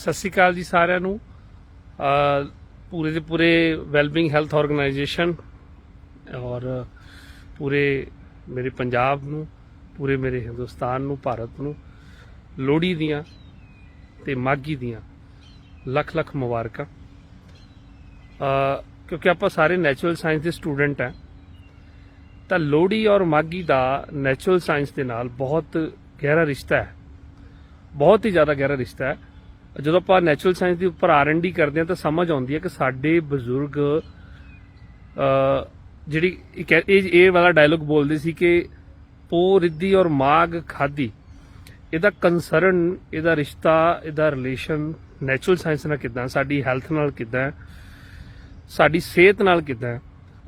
ਸਤਿ ਸ਼੍ਰੀ ਅਕਾਲ ਜੀ ਸਾਰਿਆਂ ਨੂੰ। ਪੂਰੇ ਦੇ ਪੂਰੇ ਵੈਲਬਿੰਗ ਹੈਲਥ ਆਰਗੇਨਾਈਜੇਸ਼ਨ ਔਰ ਪੂਰੇ ਮੇਰੇ ਪੰਜਾਬ ਨੂੰ, ਪੂਰੇ ਮੇਰੇ ਹਿੰਦੁਸਤਾਨ ਨੂੰ, ਭਾਰਤ ਨੂੰ, ਲੋਹੜੀ ਦੀਆਂ ਤੇ ਮਾਘੀ ਦੀਆਂ ਲੱਖ ਲੱਖ ਮੁਬਾਰਕਾਂ। ਕਿਉਂਕਿ ਆਪਾਂ ਸਾਰੇ ਨੈਚੁਰਲ ਸਾਇੰਸ ਦੇ ਸਟੂਡੈਂਟ ਆ ਤਾਂ ਲੋਹੜੀ ਔਰ ਮਾਘੀ ਦਾ ਨੈਚੁਰਲ ਸਾਇੰਸ ਦੇ ਨਾਲ ਬਹੁਤ ਗਹਿਰਾ ਰਿਸ਼ਤਾ ਹੈ। ਬਹੁਤ ਹੀ ਜ਼ਿਆਦਾ ਗਹਿਰਾ ਰਿਸ਼ਤਾ ਹੈ। ਜਦੋਂ ਆਪਾਂ ਨੈਚੁਰਲ ਸਾਇੰਸ ਦੇ ਉੱਪਰ ਆਰ&ਡੀ ਕਰਦੇ ਹਾਂ ਤਾਂ ਸਮਝ ਆਉਂਦੀ ਹੈ ਕਿ ਸਾਡੇ ਬਜ਼ੁਰਗ ਜਿਹੜੀ ਇਹ ਇਹ ਵਾਲਾ ਡਾਇਲੋਗ ਬੋਲਦੇ ਸੀ ਕਿ ਪੋ ਰਿੱਧੀ ਔਰ ਮਾਗ ਖਾਦੀ ਇਹਦਾ ਕੰਸਰਨ ਇਹਦਾ ਰਿਸ਼ਤਾ, ਇਹਦਾ ਰਿਲੇਸ਼ਨ ਨੈਚੁਰਲ ਸਾਇੰਸ ਨਾਲ ਕਿਦਾਂ, ਸਾਡੀ ਹੈਲਥ ਨਾਲ ਕਿਦਾਂ, ਸਾਡੀ ਸਿਹਤ ਨਾਲ ਕਿਦਾਂ।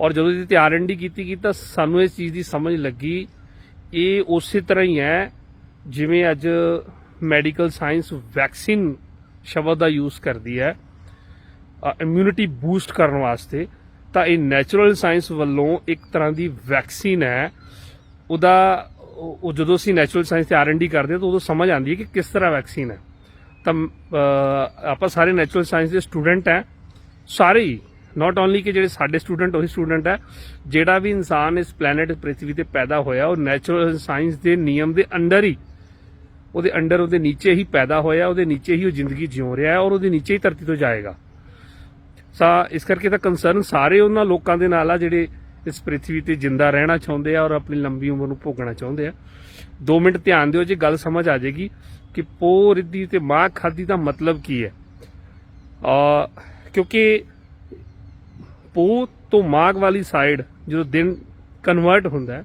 ਔਰ ਜਦੋਂ ਇਹਦੀ ਤੇ ਆਰ&ਡੀ ਕੀਤੀ ਗਈ ਤਾਂ ਸਾਨੂੰ ਇਸ ਚੀਜ਼ ਦੀ ਸਮਝ ਲੱਗੀ। ਇਹ ਉਸੇ ਤਰ੍ਹਾਂ ਹੀ ਹੈ, ਜਿਵੇਂ ਅੱਜ ਮੈਡੀਕਲ ਸਾਇੰਸ ਵੈਕਸੀਨ ਸ਼ਬਦ ਦਾ ਯੂਜ਼ ਕਰਦੀ ਹੈ ਇਮਿਊਨਿਟੀ ਬੂਸਟ ਕਰਨ ਵਾਸਤੇ, ਤਾਂ ਇਹ ਨੈਚੁਰਲ ਸਾਇੰਸ ਵੱਲੋਂ ਇੱਕ ਤਰ੍ਹਾਂ ਦੀ ਵੈਕਸੀਨ ਹੈ। ਉਹਦਾ, ਉਹ ਜਦੋਂ ਅਸੀਂ ਨੈਚੁਰਲ ਸਾਇੰਸ ਤੇ ਆਰ&ਡੀ ਕਰਦੇ ਹਾਂ, ਤਾਂ ਉਦੋਂ ਸਮਝ ਆਉਂਦੀ ਹੈ ਕਿ ਕਿਸ ਤਰ੍ਹਾਂ ਵੈਕਸੀਨ ਹੈ। ਤਾਂ ਆਪਾਂ ਸਾਰੇ ਨੈਚੁਰਲ ਸਾਇੰਸ ਦੇ ਸਟੂਡੈਂਟ ਹੈ। ਸਾਰੇ ਹੀ ਨਾਟ ਓਨਲੀ ਕਿ ਜਿਹੜੇ ਸਾਡੇ ਸਟੂਡੈਂਟ ਉਹੀ ਸਟੂਡੈਂਟ ਹੈ। ਜਿਹੜਾ ਵੀ ਇਨਸਾਨ ਇਸ ਪਲੈਨਟ ਪ੍ਰਿਥਵੀ ਤੇ ਪੈਦਾ ਹੋਇਆ, ਉਹ ਨੈਚੁਰਲ ਸਾਇੰਸ ਦੇ ਨਿਯਮ ਦੇ ਅੰਡਰ ਹੀ ਉਹਦੇ ਅੰਡਰ ਉਹਦੇ ਨੀਚੇ ਹੀ ਪੈਦਾ ਹੋਇਆ, ਉਹਦੇ ਨੀਚੇ ਹੀ ਉਹ ਜ਼ਿੰਦਗੀ ਜਿਉ ਰਿਹਾ ਹੈ ਔਰ ਉਹਦੇ ਨੀਚੇ ਹੀ ਧਰਤੀ ਤੋਂ ਜਾਏਗਾ। ਸਾ, ਇਸ ਕਰਕੇ ਤਾਂ ਕੰਸਰਨ ਸਾਰੇ ਉਹਨਾਂ ਲੋਕਾਂ ਦੇ ਨਾਲ ਆ ਜਿਹੜੇ ਇਸ ਪ੍ਰਿਥਵੀ ਤੇ ਜਿੰਦਾ ਰਹਿਣਾ ਚਾਹੁੰਦੇ ਆ ਔਰ ਆਪਣੀ ਲੰਬੀ ਉਮਰ ਨੂੰ ਭੋਗਣਾ ਚਾਹੁੰਦੇ ਆ। 2 ਮਿੰਟ ਧਿਆਨ ਦਿਓ, ਜੇ ਗੱਲ ਸਮਝ ਆ ਜਾਏਗੀ ਕਿ ਪੋ ਰਿੱਧੀ ਤੇ ਮਾਂ ਖਾਦੀ ਦਾ ਮਤਲਬ ਕੀ ਹੈ। ਆ, ਕਿਉਂਕਿ ਪੋ ਤੋਂ ਮਾਗ ਵਾਲੀ ਸਾਈਡ ਜਦੋਂ ਦਿਨ ਕਨਵਰਟ ਹੁੰਦਾ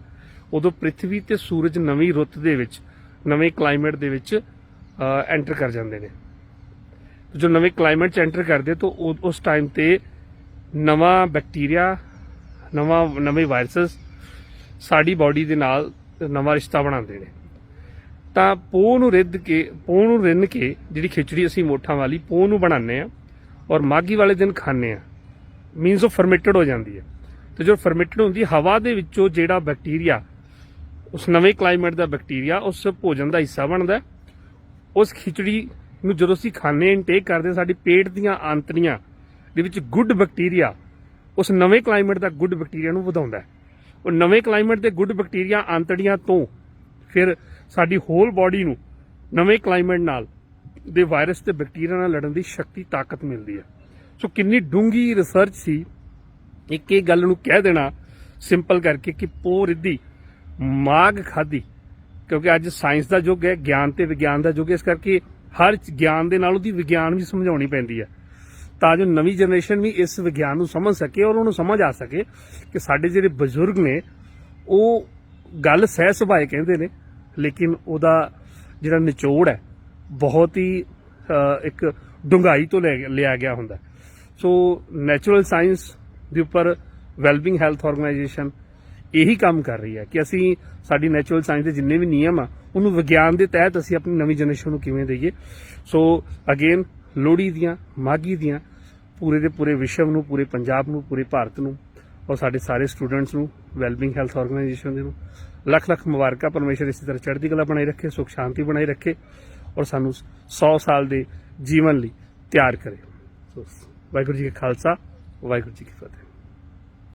ਉਦੋਂ ਪ੍ਰਿਥਵੀ ਤੇ ਸੂਰਜ ਨਵੀਂ ਰੁੱਤ ਦੇ ਵਿੱਚ ਨਵੇਂ ਕਲਾਈਮੇਟ ਦੇ ਵਿੱਚ ਐਂਟਰ ਕਰ ਜਾਂਦੇ ਨੇ। ਜੋ ਨਵੇਂ ਕਲਾਈਮੇਟ ਚ ਐਂਟਰ ਕਰਦੇ ਤਾਂ ਉਹ- ਉਸ ਟਾਈਮ ਤੇ ਨਵਾਂ ਬੈਕਟੀਰੀਆ ਨਵਾਂ, ਨਵੇਂ ਵਾਇਰਸਸ ਸਾਡੀ ਬਾਡੀ ਦੇ ਨਾਲ ਨਵਾਂ ਰਿਸ਼ਤਾ ਬਣਾਉਂਦੇ ਨੇ। ਤਾਂ ਪੋਹ ਨੂੰ ਰਿੱਧ ਕੇ, ਪੋਹ ਨੂੰ ਰਿੰਨ ਕੇ ਜਿਹੜੀ ਖਿਚੜੀ ਅਸੀਂ ਮੋਠਾਂ ਵਾਲੀ ਪੋਹ ਨੂੰ ਬਣਾਉਂਦੇ ਆ ਔਰ ਮਾਗੀ ਵਾਲੇ ਦਿਨ ਖਾਂਦੇ ਆ ਮੀਨਸ ਉਹ ਫਰਮੈਂਟਡ ਹੋ ਜਾਂਦੀ ਹੈ। ਤੇ ਜੋ ਫਰਮੈਂਟਡ ਹੁੰਦੀ ਹਵਾ ਦੇ ਵਿੱਚੋਂ ਜਿਹੜਾ ਬੈਕਟੀਰੀਆ ਉਸ ਨਵੇਂ ਕਲਾਈਮੇਟ ਦਾ ਬੈਕਟੀਰੀਆ ਉਸ ਭੋਜਨ ਦਾ ਹਿੱਸਾ ਬਣਦਾ ਉਸ ਖਿਚੜੀ ਨੂੰ ਜਦੋਂ ਅਸੀਂ ਖਾਣੇ ਇਨਟੇਕ ਕਰਦੇ ਹਾਂ, ਸਾਡੀ ਪੇਟ ਦੀਆਂ ਆਂਤੜੀਆਂ ਦੇ ਵਿੱਚ ਗੁੱਡ ਬੈਕਟੀਰੀਆ ਉਸ ਨਵੇਂ ਕਲਾਈਮੇਟ ਦਾ ਗੁੱਡ ਬੈਕਟੀਰੀਆ ਨੂੰ ਵਧਾਉਂਦਾ ਉਹ ਨਵੇਂ ਕਲਾਈਮੇਟ ਦੇ ਗੁੱਡ ਬੈਕਟੀਰੀਆ ਆਂਤੜੀਆਂ ਤੋਂ ਫਿਰ ਸਾਡੀ ਹੋਲ ਬਾਡੀ ਨੂੰ ਨਵੇਂ ਕਲਾਈਮੇਟ ਨਾਲ ਦੇ ਵਾਇਰਸ ਤੇ ਬੈਕਟੀਰੀਆ ਨਾਲ ਲੜਨ ਦੀ ਸ਼ਕਤੀ ਤਾਕਤ ਮਿਲਦੀ ਹੈ। ਸੋ ਕਿੰਨੀ ਡੂੰਗੀ ਰਿਸਰਚ ਸੀ। ਇੱਕ ਇਹ ਗੱਲ ਨੂੰ ਕਹਿ ਦੇਣਾ ਸਿੰਪਲ ਕਰਕੇ ਕਿ ਪੋ ਰਿੱਧੀ ਮਾਗ ਖਾਦੀ ਕਿਉਂਕਿ ਅੱਜ ਸਾਇੰਸ ਦਾ ਯੁੱਗ ਹੈ, ਗਿਆਨ ਤੇ ਵਿਗਿਆਨ ਦਾ ਯੁੱਗ ਇਸ ਕਰਕੇ ਹਰ ਗਿਆਨ ਦੇ ਨਾਲ ਉਹਦੀ ਵਿਗਿਆਨ ਵੀ ਸਮਝਾਉਣੀ ਪੈਂਦੀ ਹੈ। ਤਾਂ ਜੋ ਨਵੀਂ ਜਨਰੇਸ਼ਨ ਵੀ ਇਸ ਵਿਗਿਆਨ ਨੂੰ ਸਮਝ ਸਕੇ ਔਰ ਉਹਨੂੰ ਸਮਝ ਆ ਸਕੇ ਕਿ ਸਾਡੇ ਜਿਹੜੇ ਬਜ਼ੁਰਗ ਨੇ, ਉਹ ਗੱਲ ਸਹਿ ਸੁਭਾਏ ਕਹਿੰਦੇ ਨੇ, ਲੇਕਿਨ ਉਹਦਾ ਜਿਹੜਾ ਨਿਚੋੜ ਹੈ, ਬਹੁਤ ਹੀ ਇੱਕ ਡੂੰਘਾਈ ਤੋਂ ਲੈ- ਲਿਆ ਗਿਆ ਹੁੰਦਾ ਸੋ ਨੈਚੁਰਲ ਸਾਇੰਸ ਦੇ ਉੱਪਰ ਵੈਲਬਿੰਗ ਹੈਲਥ ਆਰਗੇਨਾਈਜੇਸ਼ਨ ਇਹੀ ਕੰਮ ਕਰ ਰਹੀ ਹੈ ਕਿ ਅਸੀਂ ਸਾਡੀ ਨੈਚੁਰਲ ਸਾਇੰਸ ਦੇ ਜਿੰਨੇ ਵੀ ਨਿਯਮ ਆ, ਉਹਨੂੰ ਵਿਗਿਆਨ ਦੇ ਤਹਿਤ ਅਸੀਂ ਆਪਣੀ ਨਵੀਂ ਜਨਰੇਸ਼ਨ ਨੂੰ ਕਿਵੇਂ ਦਈਏ? ਸੋ ਅਗੇਨ ਲੋਹੜੀ ਦੀਆਂ, ਮਾਘੀ ਦੀਆਂ, ਪੂਰੇ ਦੇ ਪੂਰੇ ਵਿਸ਼ਵ ਨੂੰ, ਪੂਰੇ ਪੰਜਾਬ ਨੂੰ, ਪੂਰੇ ਭਾਰਤ ਨੂੰ ਔਰ ਸਾਡੇ ਸਾਰੇ ਸਟੂਡੈਂਟਸ ਨੂੰ ਵੈਲਬਿੰਗ ਹੈਲਥ ਆਰਗੇਨਾਈਜੇਸ਼ਨ ਦੇ ਨੂੰ, ਲੱਖ ਲੱਖ ਮੁਬਾਰਕਾਂ ਪਰਮੇਸ਼ਰ ਇਸੇ ਤਰ੍ਹਾਂ ਚੜ੍ਹਦੀ ਕਲਾ ਬਣਾਈ ਰੱਖੇ, ਸੁਖ ਸ਼ਾਂਤੀ ਬਣਾਈ ਰੱਖੇ ਔਰ ਸਾਨੂੰ 100 ਸਾਲ ਦੇ ਜੀਵਨ ਲਈ ਤਿਆਰ ਕਰੇ। ਵਾਹਿਗੁਰੂ ਜੀ ਕਾ ਖਾਲਸਾ, ਵਾਹਿਗੁਰੂ ਜੀ ਕੀ ਫਤਿਹ।